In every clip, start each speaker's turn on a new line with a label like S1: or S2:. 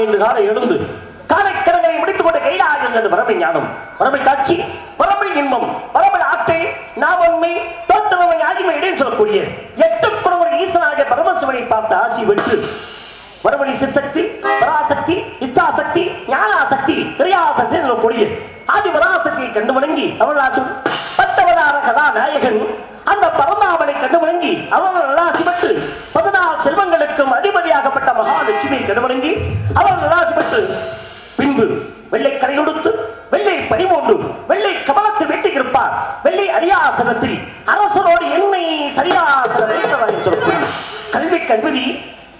S1: நான் இன்று காலை எழுந்து காலைக்கடங்களை முடித்துக் கொண்டு கைலாயம் என்று பரமை ஞானம் பரமை காட்சி பரமை இன்பம் பரமை ஆற்றை நாவன்மை தோற்றமை ஆகிமை இடையே சொல்லக்கூடிய எட்டு குறவர் ஈசனாகிய பரமசிவனை பார்த்த ஆசி வெற்று மறுபடி சிற்சக்தி பராசக்தி இச்சாசக்தி ஞானாசக்தி கிரியாசக்தி சொல்லக்கூடிய ஆதி பராசக்தியை கண்டு வணங்கி அவர்களாச்சும் பத்தவதார கதாநாயகன் அந்த பரமாவனை கண்டு வணங்கி அவர்கள் நல்லாசி பெற்று பதினாறு செல்வங்களுக்கும் அதிபதியாகப்பட்ட மகாலட்சுமியை கண்டு வணங்கி அவர்கள் நல்லாசி பெற்று பின்பு வெள்ளை கரை கொடுத்து வெள்ளை பனிமூன்று வெள்ளை கமலத்தில் வெட்டியிருப்பார் வெள்ளை அரியாசனத்தில் அரசரோடு என்னை சரியாசன சொல்லக்கூடிய கல்வி கல்வி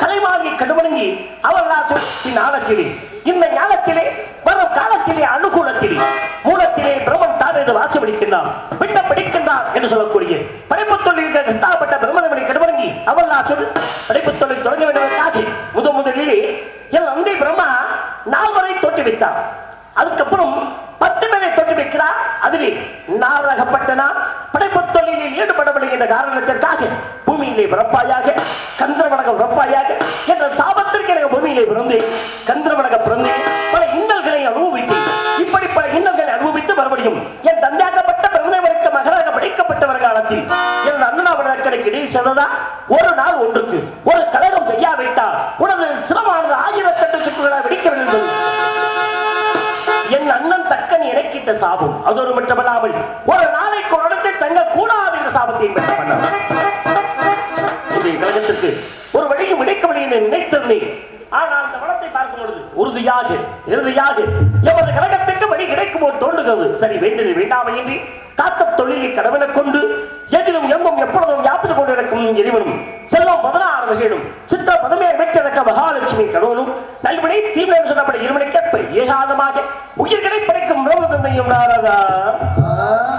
S1: கலைவாகி கடுவணங்கி அவர்களால் ஞானத்திலே இந்த ஞானத்திலே வரும் காலத்திலே அனுகூலத்திலே மூலத்திலே பிரம்மன் தான் என்று வாசமளிக்கின்றான் விட்ட பிடிக்கின்றான் என்று சொல்லக்கூடிய படைப்பு தொழில் கட்டாப்பட்ட பிரம்மனை அவர் அவர்களால் சொல் படைப்பு தொழில் தொடங்க வேண்டுவதற்காக முத முதலிலே என் அந்தை பிரம்மா நால்வரை தோற்றி வைத்தார் அதுக்கப்புறம் பத்து பேரை தொட்டு வைக்கிறார் அதிலே நாரகப்பட்டனா படைப்பு தொழிலில் ஈடுபடவில்லை என்ற காரணத்திற்காக பூமியிலே பிறப்பாயாக கந்திரவனகம் பிறப்பாயாக என்ற சாபத்திற்கு எனக்கு பூமியிலே பிறந்து கந்திரவனக பிறந்து பல இன்னல்களை அனுபவித்தேன் இப்படி பல இன்னல்களை அனுபவித்து மறுபடியும் என் தந்தையாகப்பட்ட பிரம்மவருக்கு மகனாக படைக்கப்பட்டவர் காலத்தில் என் அண்ணனாவதற்கு இடையில் சென்றதா? ஒரு நாள் ஒன்றுக்கு ஒரு கழகம் செய்யாவிட்டால் உனது சிரமானது ஆயிரத்தெட்டு சுற்றுகளை வெடிக்க வேண்டும். என் அண்ணன் தக்கன் இறக்கிட்ட சாபம் அதோடு மட்டுமல்லாமல் கழகத்திற்கு ஒரு வழியும் இணைக்கவில்லை என்று நினைத்திருந்தேன் ஆனால் அந்த வளத்தை பார்க்கும் பொழுது உறுதியாக இறுதியாக எமது கழகத்திற்கு வழி கிடைக்கும் போது தோன்றுகிறது. சரி வேண்டியது வேண்டாமையின்றி காத்த தொழிலை கடவுளை கொண்டு எதிலும் எங்கும் எப்பொழுதும் யாப்பிட்டு கொண்டு இருக்கும் இறைவனும் செல்வம் பதினாறு வகையிலும் சித்த பதமையை வைத்திருக்க மகாலட்சுமி கடவுளும் நல்வினை தீவிரம் சொல்லப்பட இருமணிக்கேற்ப ஏகாதமாக உயிர்களை படைக்கும் பிரம்மதந்தையும் நாரதா.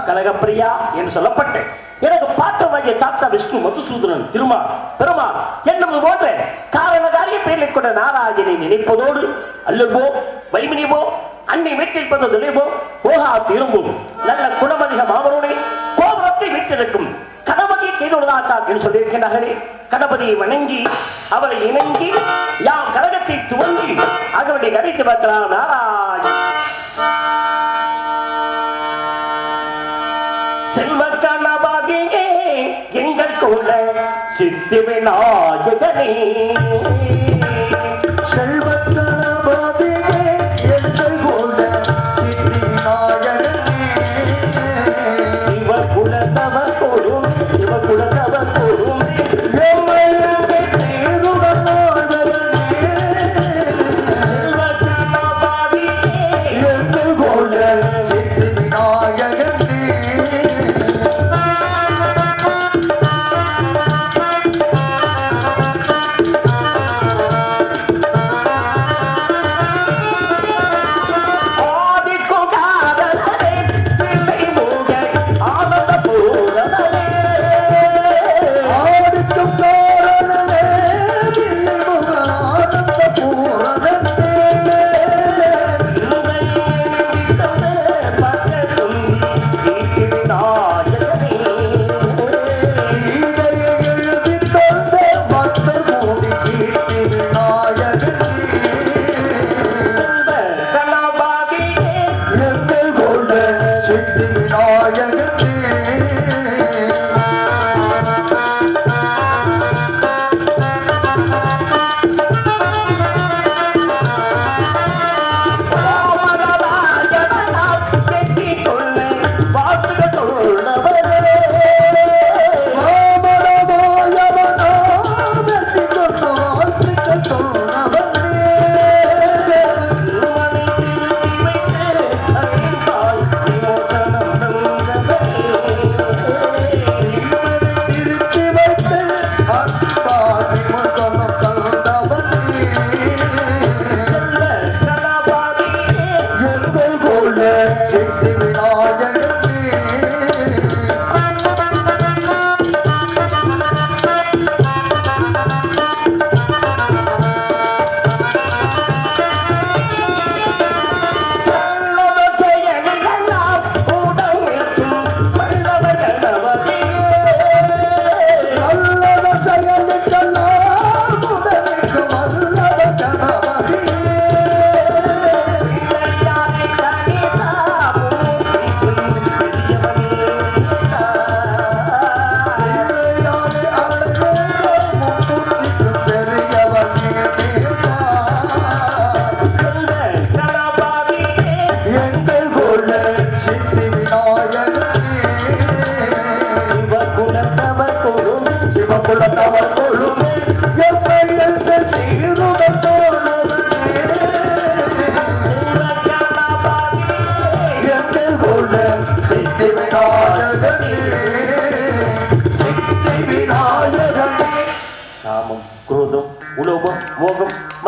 S1: கனகப்பிரியா என்று சொல்லப்பட்ட எனக்கு பாத்திரமாகிய சாத்தா விஷ்ணு மதுசூதனன் திருமா பெருமாள் என்னும் போன்ற காரண காரிய பெயரை கொண்ட நாராயணனை நினைப்பதோடு அல்லவோ வைமினிவோ அன்னை வீட்டில் துணைவோ போகா திரும்பும் நல்ல குணமதிக மாமனோனை கோபுரத்தை வீட்டிருக்கும் கணபதி கைதொழுதாக்கா என்று சொல்லியிருக்கிறார்களே கணபதியை வணங்கி அவரை இணங்கி யாம் கழகத்தை துவங்கி அதனுடைய கரைக்கு பார்க்கிறார் நாராயணன். செல்வக்கான எங்கள் கூட சித்தி விநாயகனே செல்வ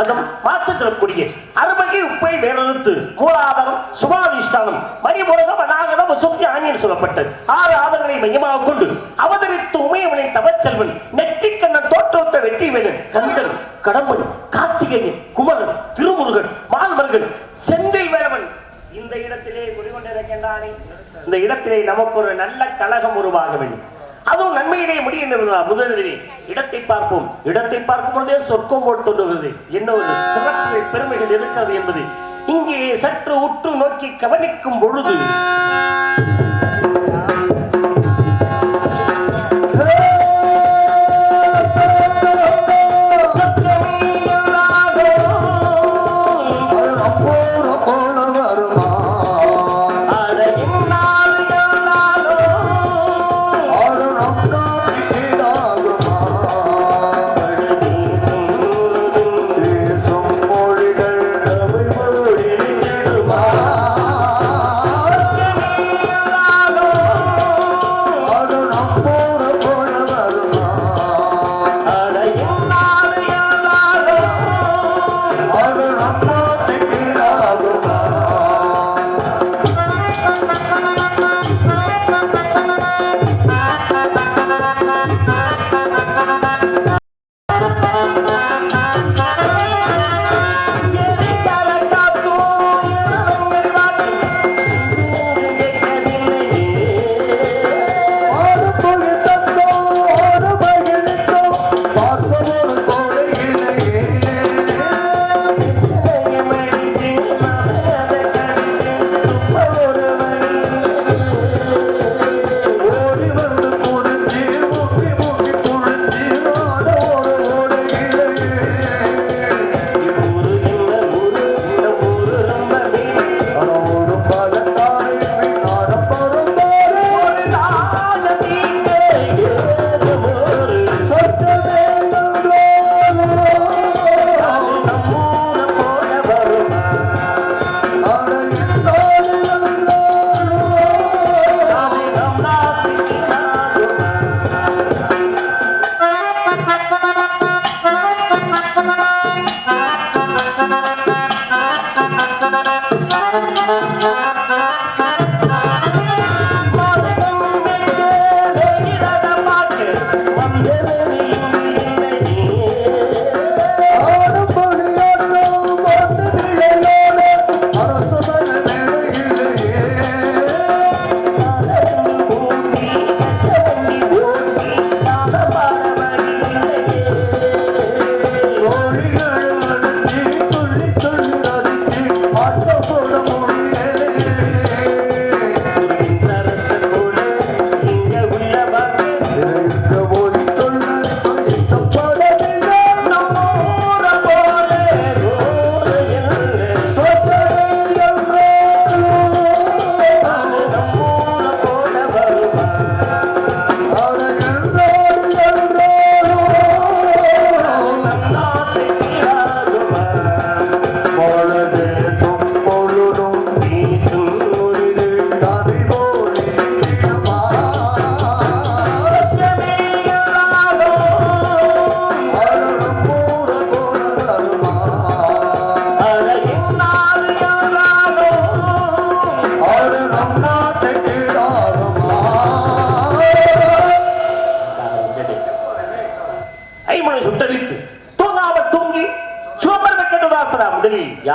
S1: மோகம் மதம் மாற்றத்திற்குரிய அறுபகை உப்பை வேறறுத்து மூலாதாரம் சுபாதிஷ்டானம் மணிமுருகம் அநாகதம் சுத்தி ஆணியன் சொல்லப்பட்டு ஆறு ஆதரங்களை மையமாக கொண்டு அவதரித்து உமையவனை தவச்செல்வன் நெற்றிக்கண்ணன் தோற்றத்தை வெற்றி வேலன் கந்தன் கடம்பன் கார்த்திகேயன் குமரன் திருமுருகன் மால்மர்கள் செந்தில் வேலவன். இந்த இடத்திலே குடிகொண்டிருக்கின்றானே. இந்த இடத்திலே நமக்கு ஒரு நல்ல கழகம் உருவாக வேண்டும். அதுவும் நன்மையிலே முடியும் என்றால் முதலிலே இடத்தை பார்ப்போம். இடத்தை பார்க்கும் பொழுதே சொர்க்கம் போட்டு தோன்றுகிறது. என்ன ஒரு சிறப்பு பெருமைகள் இருக்கிறது என்பது இங்கே சற்று உற்று நோக்கி கவனிக்கும் பொழுது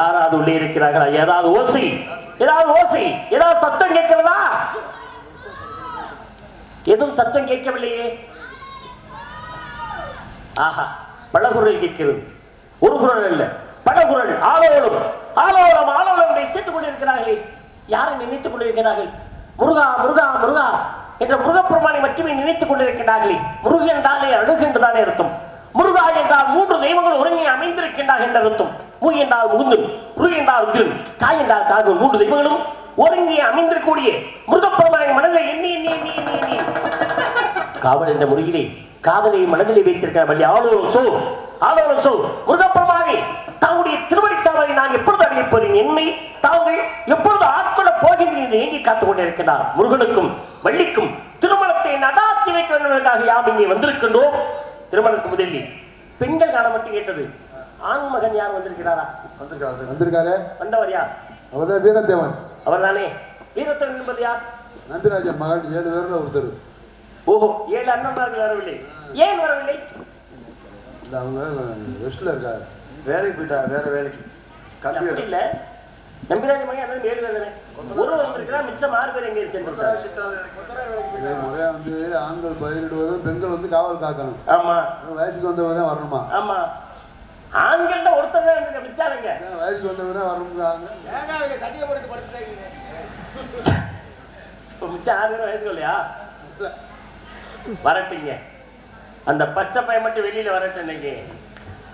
S1: யாராவது உள்ளே இருக்கிறார்களா? ஏதாவது ஓசி? ஏதாவது ஓசி? ஏதாவது சத்தம் கேட்கிறதா? எதுவும் சத்தம் கேட்கவில்லையே. ஆஹா பலகுரல் கேட்கிறது. ஒரு குரல் அல்ல. பலகுரல் ஆலோலம். ஆலோலம் ஆலோலம் சேர்த்துக் கொண்டிருக்கிறார்களே. யாரை நினைத்துக் கொண்டிருக்கிறார்கள்? முருகா முருகா முருகா என்ற முருகப்பெருமானை மட்டுமே நினைத்துக் கொண்டிருக்கிறார்களே. முருகன் என்றாலே அழுகின்றதானே அர்த்தம். முருகா என்றால் மூன்று தெய்வங்கள் ஒருங்கே அமைந்திருக்கின்றார் என்ற அர்த்தம் மூ என்றால் முகுந்து முரு என்றால் உதிரன் காய் என்றால் காகு மூன்று தெய்வங்களும் ஒருங்கே அமைந்திருக்கக்கூடிய முருகப்பெருமானை மனதில் எண்ணி எண்ணி எண்ணி எண்ணி எண்ணி. காவல் என்ற முறையிலே காதலை மனதிலே வைத்திருக்கிற வழி ஆளுநர் சோ ஆளுநர் சோ முருகப்பெருமானே தங்களுடைய திருவடித்தாவரை நான் எப்பொழுது அறிவிப்பேன் என்னை தாங்கள் எப்பொழுது ஆட்கொள்ள போகின்றேன் ஏங்கி காத்துக் கொண்டிருக்கிறார் முருகனுக்கும் வள்ளிக்கும் திருமணத்தை நடாத்தி வைக்க வேண்டும் என்பதற்காக யாம் இங்கே வந்திருக்கின்றோம். திருமணத்துக்கு முதலில் பெண்கள் காண மட்டும் கேட்டது. ஆண் மகன் யார் வந்திருக்கிறாரா?
S2: வந்திருக்காரு வந்திருக்காரு.
S1: வந்தவர் யார்?
S2: அவர்தான் வீரத்தேவன்.
S1: அவர்தானே. வீரத்தன் என்பது யார்?
S2: நந்திராஜன் மகன் ஏழு பேர்ல ஒருத்தர்.
S1: ஓஹோ ஏழு அண்ணன்மார்கள் வரவில்லை. ஏன் வரவில்லை?
S2: அவங்க வெஸ்ட்ல இருக்காரு வேலைக்கு போயிட்டாரு வேற வேலைக்கு. கல்வி
S1: இல்ல. நம்பிராஜ மகன் அண்ணன் ஏழு பேர் தானே ஒரு வந்திருக்கிறா மிச்சம் ஆறு பேர் எங்கே சென்றிருக்காரு
S2: இதே முறையா வந்து ஆண்கள் பயிரிடுவதும் பெண்கள் வந்து காவல் காக்கணும்.
S1: ஆமா.
S2: வயசுக்கு வந்தவங்க தான் வரணுமா?
S1: ஆமா. ஆண்கள்ட்ட ஒருத்தர் தான் இருக்க மிச்சாருங்க
S2: வயசுக்கு வந்தவங்க தான் வரணுங்கிறாங்க.
S1: இப்போ மிச்சம் ஆறு பேர் வயசுக்கு இல்லையா வரட்டுங்க. அந்த பச்சை பையன் மட்டும் வெளியில வரட்டும் இன்னைக்கு.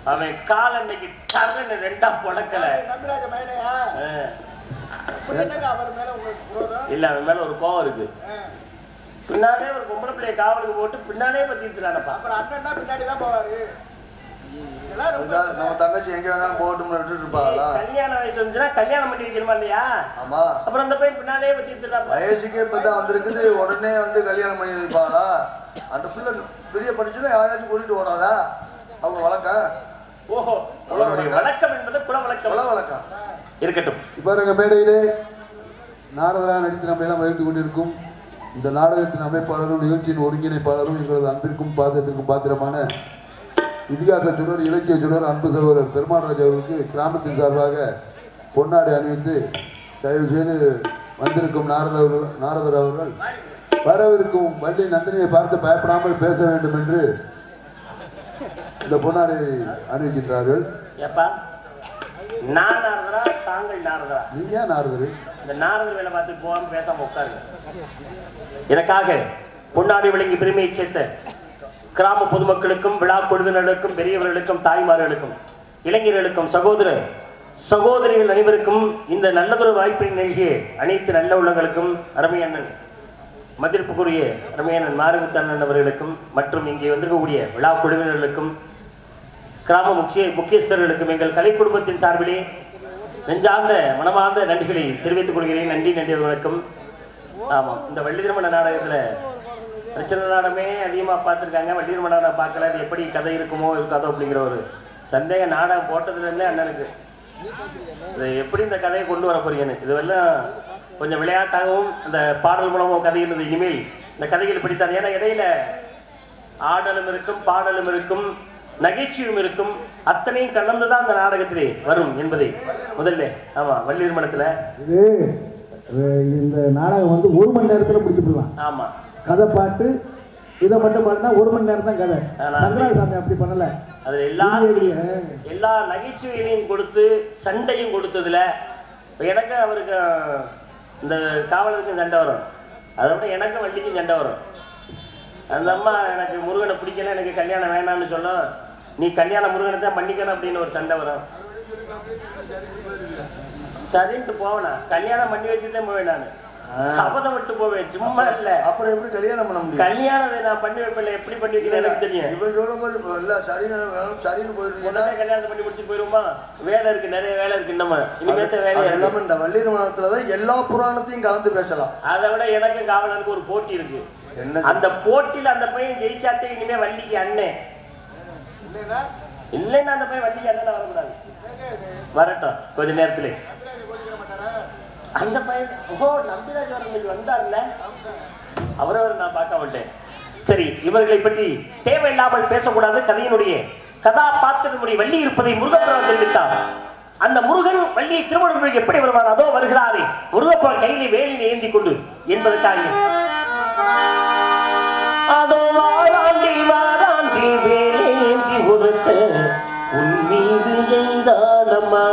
S1: அவன் கால் அன்னைக்கு டர்ன்னு ரெண்டா பொழக்கல இல்ல அவன் மேல ஒரு கோவம் இருக்கு. பின்னாலே ஒரு பொம்பளை பிள்ளைய காவலுக்கு போட்டு பின்னாலே பத்திட்டுறானப்பா
S3: அப்புறம் அண்ணன்னா பின்னாடி தான் போவாரு
S2: நம்ம தங்கச்சி எங்க வேணாலும் விட்டுட்டு இருப்பாங்களா
S1: கல்யாண வயசு வந்துச்சுன்னா கல்யாணம் பண்ணி வைக்கணுமா இல்லையா?
S2: ஆமா.
S1: அப்புறம் அந்த பையன் பின்னாலே பத்திட்டுறாப்பா
S2: வயசுக்கே இப்பதான் வந்திருக்குது. உடனே வந்து கல்யாணம் பண்ணி வைப்பாங்களா அந்த பிள்ளை பெரிய படிச்சுன்னா யாராச்சும் கூட்டிட்டு வராதா அவங்க வழக்கம்?
S1: ஓஹோ வழக்கம் என்பது குல
S2: குல
S1: வழக்கம்.
S2: வழக்கம்
S1: இருக்கட்டும்.
S4: இப்போ மேடையிலே நாரதரா நடித்து நம்ம எல்லாம் மகிழ்ந்து கொண்டிருக்கும். இந்த நாடகத்தின் அமைப்பாளரும் நிகழ்ச்சியின் ஒருங்கிணைப்பாளரும் எங்களது அன்பிற்கும் பாசத்திற்கும் பாத்திரமான இதிகாச சுடர் இலக்கிய சுடர் அன்பு சகோதரர் பெருமாள்ராஜ் அவர்களுக்கு கிராமத்தின் சார்பாக பொன்னாடை அணிவித்து தயவு செய்து வந்திருக்கும் நாரத அவர்கள் நாரதர் அவர்கள் வரவிருக்கும் வள்ளி நந்தினியை பார்த்து பயப்படாமல் பேச வேண்டும் என்று இந்த பொன்னாடை அணிவிக்கின்றார்கள்.
S1: ஏப்பா நான் நாரதரா தாங்கள் நாரதரா?
S4: நீங்க ஏன் நாரதர்?
S1: இந்த நாரதர் வேலை பார்த்து போகாம பேசாம உட்காருங்க. எனக்காக பொன்னாடி விளங்கி பெருமையை சேர்த்த கிராம பொதுமக்களுக்கும் விழா குழுவினர்களுக்கும் பெரியவர்களுக்கும் தாய்மார்களுக்கும் இளைஞர்களுக்கும் சகோதர சகோதரிகள் அனைவருக்கும் இந்த நல்லதொரு வாய்ப்பை நல்கிய அனைத்து நல்ல உள்ளங்களுக்கும் அருமை அண்ணன் மதிப்புக்குரிய அருமையண்ணன் மாரிமுத்தண்ணன் அவர்களுக்கும் மற்றும் இங்கே வந்திருக்கக்கூடிய விழா குழுவினர்களுக்கும் கிராம முக்கிய முக்கியஸ்தர்களுக்கும் எங்கள் கலை குடும்பத்தின் சார்பிலே நெஞ்சார்ந்த மனமார்ந்த நன்றிகளை தெரிவித்துக் கொள்கிறேன். நன்றி நன்றி வணக்கம். ஆமாம் இந்த வள்ளி திருமண நாடகத்தில் பிரச்சனை நாடகமே அதிகமாக பார்த்துருக்காங்க. வள்ளி திருமண நாடகம் பார்க்கல. அது எப்படி கதை இருக்குமோ இருக்காதோ அப்படிங்கிற ஒரு சந்தேக நாடகம் போட்டதுலேருந்தே அண்ணனுக்கு. இது எப்படி இந்த கதையை கொண்டு வர போறீங்கன்னு. இதுவெல்லாம் கொஞ்சம் விளையாட்டாகவும் அந்த பாடல் மூலமும் கதை இருந்தது. இனிமேல் இந்த கதைகள் பிடித்தார் ஏன்னா இடையில ஆடலும் இருக்கும் பாடலும் இருக்கும். நகைச்சுவையும் இருக்கும். அத்தனையும் கலந்துதான் அந்த நாடகத்திலே வரும் என்பதை முதல்ல ஆமா வள்ளியர் மடத்துல
S4: இது இந்த நாடகம் வந்து ஒரு மணி நேரத்துல முடிச்சுடலாம்
S1: ஆமா.
S4: கதை பாட்டு இதை மட்டும் பண்ணா ஒரு மணி நேரம் தான் கதை. சங்கராசாமி அப்படி பண்ணல.
S1: அதுல எல்லா. எல்லா நகைச்சுவைகளையும் கொடுத்து சண்டையும் கொடுத்ததுல எனக்கு அவருக்கு இந்த காவலருக்கும் சண்டை வரும். அதை விட எனக்கும் வள்ளிக்கும் சண்டை வரும். அந்த அம்மா எனக்கு முருகனை பிடிக்கல எனக்கு கல்யாணம் வேணாம்னு சொல்லும் நீ கல்யாணம் முருகனை தான் பண்ணிக்கணும் அப்படின்னு ஒரு சண்டை வரும். சரின்ட்டு போவேனா. கல்யாணம் பண்ணி வச்சுதான் போவேன் நான். சபதம் விட்டு போவேன். சும்மா இல்ல.
S2: அப்புறம் எப்படி கல்யாணம் பண்ண முடியும்?
S1: கல்யாணத்தை நான் பண்ணி வைப்பேன் எப்படி பண்ணி வைக்கிறேன் எனக்கு தெரியும்.
S2: இவன் சொல்லும் போது இல்ல சரின்னு சரின்னு போயிருக்கீங்கன்னா
S1: உடனே கல்யாணத்தை பண்ணி முடிச்சு போயிருமா வேலை இருக்கு நிறைய வேலை இருக்கு நம்ம இனிமேத்த இருக்கு.
S2: எல்லாமே இந்த வள்ளி தான் எல்லா புராணத்தையும் கலந்து பேசலாம்.
S1: அதை விட எனக்கும் காவலருக்கு ஒரு போட்டி இருக்கு. அந்த போட்டியில அந்த பையன் ஜெயிச்சாத்தே இனிமே வள்ளிக்கு அண்ணன்
S3: இல்லைன்னா?
S1: அந்த பையன் வண்டிக்கு அந்த வரக்கூடாது? வரட்டும் கொஞ்ச நேரத்துல. அந்த பையன் ஓ நம்பிராஜ் அவர்கள் வந்தார்ல அவரை நான் பார்க்க மாட்டேன் சரி இவர்களை பற்றி தேவையில்லாமல் பேசக்கூடாது. கதையினுடைய கதாபாத்திரத்தினுடைய வள்ளி இருப்பதை முருகப்புறம் தெரிவித்தார். அந்த முருகன் வள்ளியை திருமணம் எப்படி வருவார்? அதோ வருகிறாரே. முருகப்பன் கையிலே வேலினை ஏந்தி கொண்டு என்பதற்காக. அதோ உன் மீது எந்தானம்மா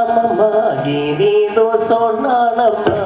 S1: அம்மம்மா நீ நீதோ சொன்னானம்மா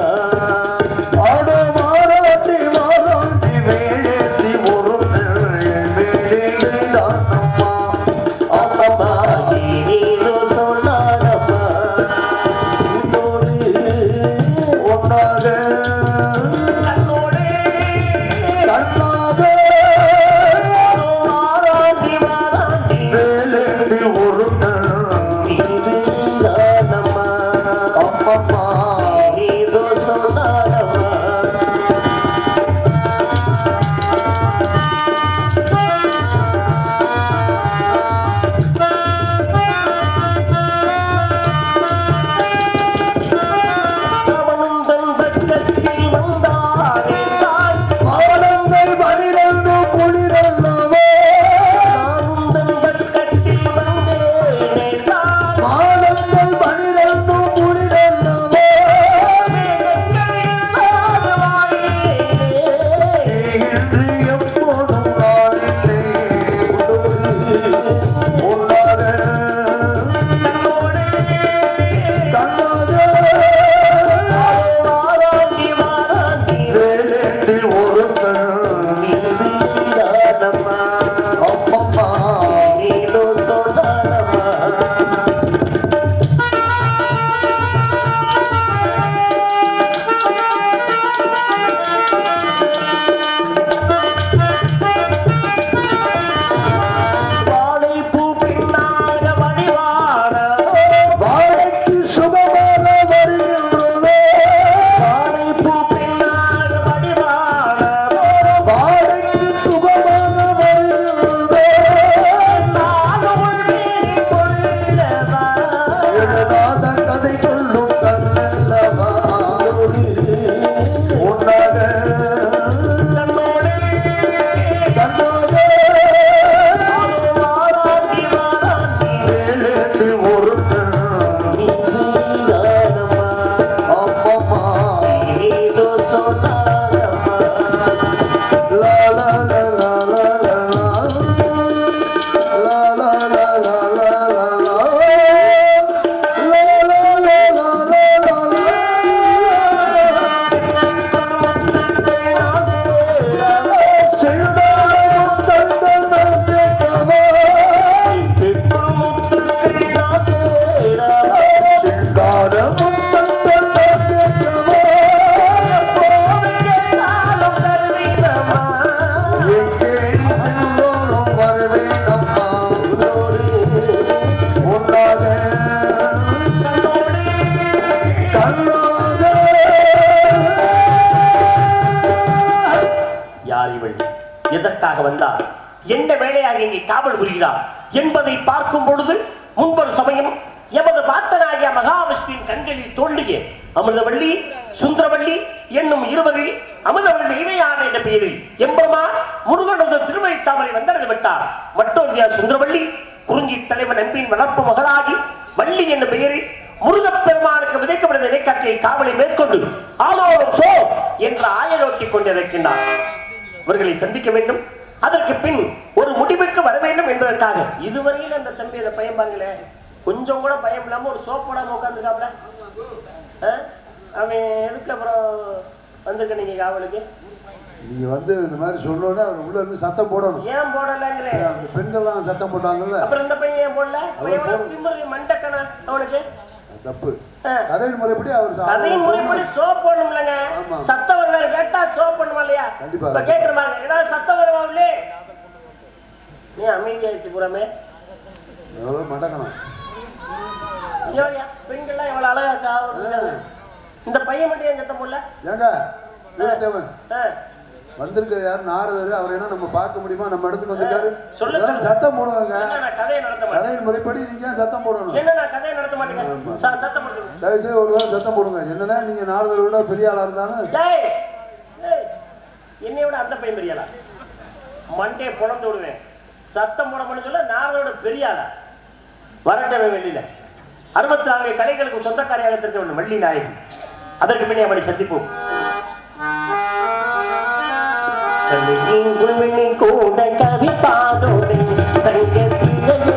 S1: எதற்காக வந்தார்? என்ன வேலையாக இங்கே காவல் புரிகிறார்? என்பதை பார்க்கும் பொழுது முன்பொரு சமயம் எமது பார்த்தனாகிய மகாவிஷ்ணுவின் கண்களில் தோன்றிய அமிர்தவள்ளி சுந்தரவள்ளி என்னும் இருவரில் அமிர்தவள்ளி இணையான என்ற பெயரில் எம்பெருமா முருகனது திருமணி தாமரை வந்தடைந்து விட்டார். மற்றொரு சுந்தரவள்ளி குறிஞ்சி தலைவன் எம்பியின் வளர்ப்பு மகளாகி வள்ளி என்ற பெயரில் முருகப்பெருமானுக்கு விதைக்கப்பட்ட நிலைக்காட்டியை காவலை மேற்கொண்டு ஆலோரம் சோ என்று ஆயரோட்டி கொண்டிருக்கின்றார். இவர்களை சந்திக்க வேண்டும். அதற்கு பின் ஒரு முடிவுக்கு வர வேண்டும் என்பதற்காக. இதுவரையில் அந்த தம்பி அதை பயம் பாருங்களே கொஞ்சம் கூட பயம் இல்லாம ஒரு சோப் போடாம உட்காந்துருக்காப்ல அவன் எதுக்கு அப்புறம் வந்திருக்க நீங்க காவலுக்கு?
S4: நீங்க வந்து இந்த மாதிரி சொன்னோன்னே அவர் உள்ள இருந்து சத்தம் போடணும்.
S1: ஏன் போடலங்கிறேன்
S4: அந்த பெண்கள்லாம் சத்தம் போட்டாங்கல்ல?
S1: அப்புறம் இந்த பையன் ஏன் போடல? மண்டக்கணா அவனுக்கு.
S4: தப்பு. கதையின் முறைப்படி அவர்
S1: கதையின் முறைப்படி ஷோ
S4: பண்ணும்லங்க
S1: சத்தம் கேட்டா சோப் பண்ணுமா இல்லையா?
S4: கண்டிப்பா.
S1: கேட்கிறமா ஏதாவது சத்தம் வருவா இல்லையே நீ அமைதியாயிடுச்சு புறமே.
S4: எவ்வளோ மடக்கணும்.
S1: பெண்கள்லாம் எவ்வளோ அழகாக்கா இந்த பையன் மட்டும் ஏன் சத்தம் போடல?
S4: ஏங்க வந்திருக்கிற யார்? நாரதர். அவர் என்ன நம்ம பார்க்க முடியுமா? நம்ம இடத்துக்கு வந்திருக்காரு.
S1: சொல்லு,
S4: இதெல்லாம்
S1: சொல்லு.
S4: சத்தம் போடுவாங்க.
S1: என்ன
S4: கதையின் முறைப்படி நீங்க சத்தம் போடணும்?
S1: என்ன நான் கதையை நடத்த மாட்டேங்க? ச- சத்தம் போடுங்க.
S4: தயவு செய்து ஒரு தடவை சத்தம் போடுங்க. என்னதான் நீங்க நாரதரை விட பெரிய ஆளா இருந்தாலும்
S1: என்னைய விட அந்த பையன் பெரியாளா மண்டையை புலந்து விடுவேன். சத்தம் போட முடியும் சொல்ல நாரோட பெரிய ஆளா? வரட்டவே வெளியில. அறுபத்தி நான்கு கலைகளுக்கு சொந்தக்காரியாக இருக்க வேண்டும் வள்ளி நாயகி. அதற்கு பின்னே அவரை சந்திப்போம். கூட கவி பாடோடு தங்க சிலையே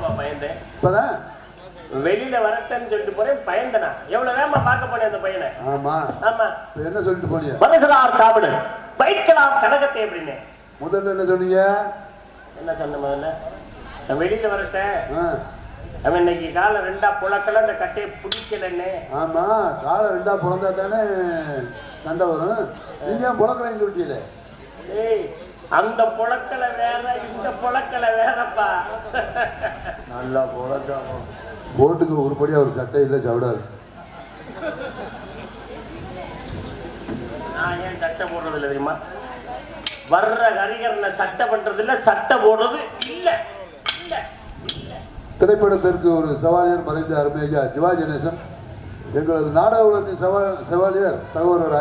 S1: எப்பப்பா பயந்தேன்.
S4: இப்பதான்?
S1: வெளியில வரட்டேன்னு சொல்லிட்டு போறேன் பயந்தனா? எவ்வளவு வேகமா பார்க்க போனேன் அந்த பையனை?
S4: ஆமா.
S1: ஆமா.
S4: என்ன சொல்லிட்டு போனீங்க?
S1: வருகிறார் காவலர் வைக்கலாம் கனகத்தை அப்படின்னு
S4: முதல்ல என்ன சொன்னீங்க?
S1: என்ன சொன்ன முதல்ல? நான் வெளியில வரட்டேன். அவன் இன்னைக்கு காலை ரெண்டா புழக்கல அந்த கட்டையை பிடிக்கலன்னு.
S4: ஆமா. காலை ரெண்டா பிறந்தா தானே சண்டை வரும். நீங்க ஏன் பிறக்கிறேன்னு சொல்லிட்டீங்களே?
S1: ஏய் அந்த புழக்கலை வேற இந்த புழக்கலை வேறப்பா.
S2: நல்லா புழக்கம்.
S4: போட்டுக்கு உருப்படியா ஒரு சட்டை இல்லை சவடாரு
S1: நான் ஏன் சட்டை போடுறது இல்லை தெரியுமா? வர்ற ஹரிகரனை சட்டை பண்றது இல்ல சட்டை போடுறது இல்ல.
S4: திரைப்படத்திற்கு ஒரு சவாலியர் மறைந்த அருமையா சிவாஜி கணேசன் எங்களது நாடக உலகத்தின் சவா செவாலியர் சகோதரர்